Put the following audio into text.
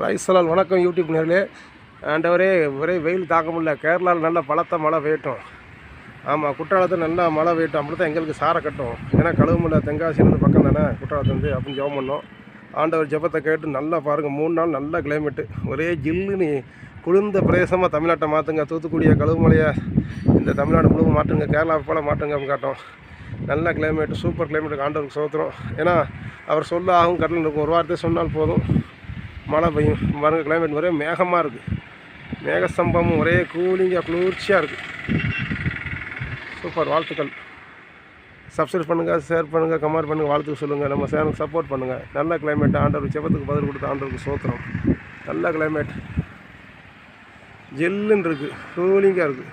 ரைசலால் வணக்கம் யூடியூப் நேர்களே. ஆண்டவரே ஒரே வெயில் தாக்க முடியல. கேரளாவில் நல்ல பலத்த மழை பெய்யட்டும். ஆமாம் குற்றாலத்தில் நல்லா மழை பெய்யட்டும். அப்படி தான் எங்களுக்கு சாரை கட்டும். ஏன்னா கழுவுமலை தென்காசியிலேருந்து பக்கம் தானே குற்றாலத்துலேருந்து அப்படின்னு ஜெபம் பண்ணோம். ஆண்டவர் ஜெபத்தை கேட்டு நல்லா பாருங்கள் மூணு நாள் நல்ல கிளைமேட்டு ஒரே ஜில்லுன்னு குளிர்ந்த பிரதேசமாக தமிழ்நாட்டை மாற்றுங்க தூத்துக்குடியை கழுவுமலையை இந்த தமிழ்நாடு முழுவதும் மாற்றுங்க. கேரளா போல் மாற்றுங்க அப்படின்னு காட்டும் நல்ல கிளைமேட்டு சூப்பர் கிளைமேட்டுக்கு ஆண்டவருக்கு சோத்துறோம் ஏன்னா அவர் சொல்ல ஆகும் கடலில் இருக்கும் ஒரு வார்த்தை சொன்னால் போதும். மழை பெய்யும். பாருங்க கிளைமேட் ஒரே மேகமாக இருக்குது மேகஸ்தம்பமும் ஒரே கூலிங்காக குளிர்ச்சியாக இருக்குது சூப்பர் வாழ்த்துக்கள். சப்ஸ்கிரைப் பண்ணுங்கள் ஷேர் பண்ணுங்கள் கமெண்ட் பண்ணுங்கள் வாழ்த்துக்கு சொல்லுங்கள் நம்ம சேனலுக்கு சப்போர்ட் பண்ணுங்கள் நல்ல கிளைமேட் ஆண்டவர் செபத்துக்கு பதில் கொடுத்து ஆண்டவருக்கு சோத்திரம். நல்ல கிளைமேட் ஜெல்லுன்னு இருக்குது கூலிங்காக இருக்குது